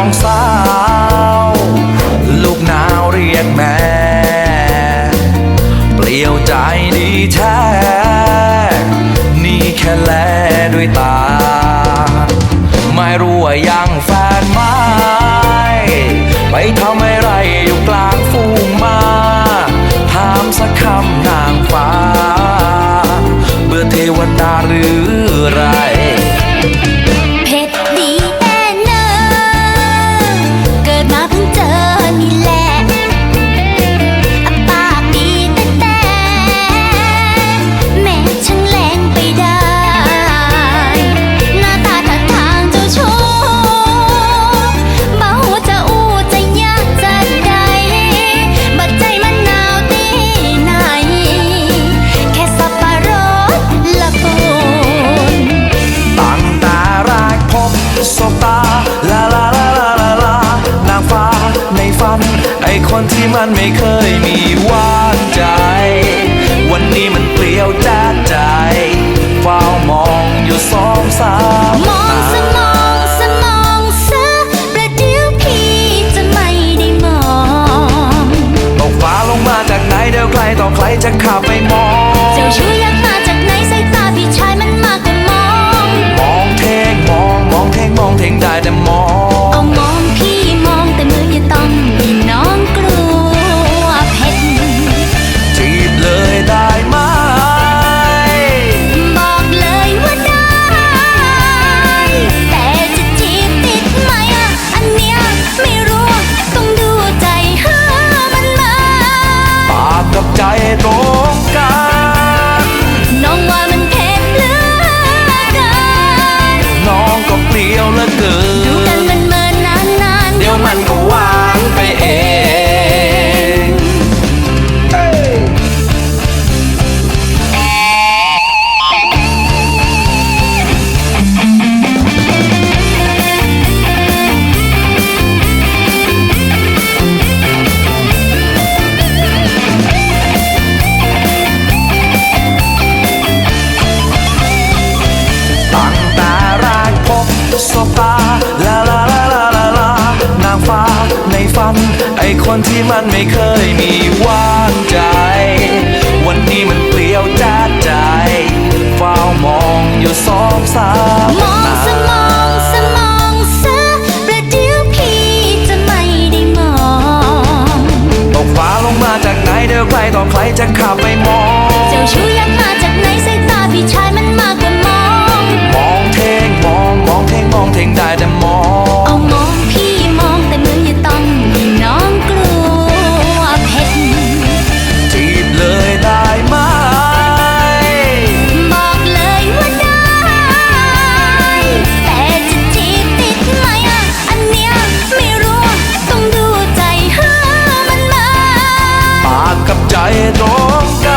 องสาว ลูกหนาวเรียกแม่ เปลี่ยวใจดีแท้ นี่แค่แลด้วยตา ไม่รู้ว่ายังแฟนไม่ไปทำอะไรอยู่กลางฟูงมา ถามสักคำนางฟ้า เบื่อเทวดาหรือไร คนที่มันไม่เคยมีหวานใจ วันนี้มันเปลี่ยวแจ๊ดใจเฝ้ามองอยู่สองสามมองสมองสมองซะประเดี๋ยวพี่จะไม่ได้มองตกฟ้าลงมาจากไหนเดี๋ยวใครต่อใครจะขับไปมอง เจ้าชู้ยักมาจากไหนสายตาพี่ชายมันมากกว่ามอง มองเทงมองมองเทงมองเทงได้แต่มอง สบตาลาลาลาลาลาลานางฟ้าในฝัน ไอคนที่มันไม่เคยมีว่างใจ วันนี้มันเปลี่ยวจ้าใจเฝ้ามองอยู่สองสามมองสมองสมองซอประเดี๋ยวพี่จะไม่ได้มองตกฟ้าลงมาจากไหนเดี๋ยวใครต่อใครจะขับไปมอง 家的庄稼。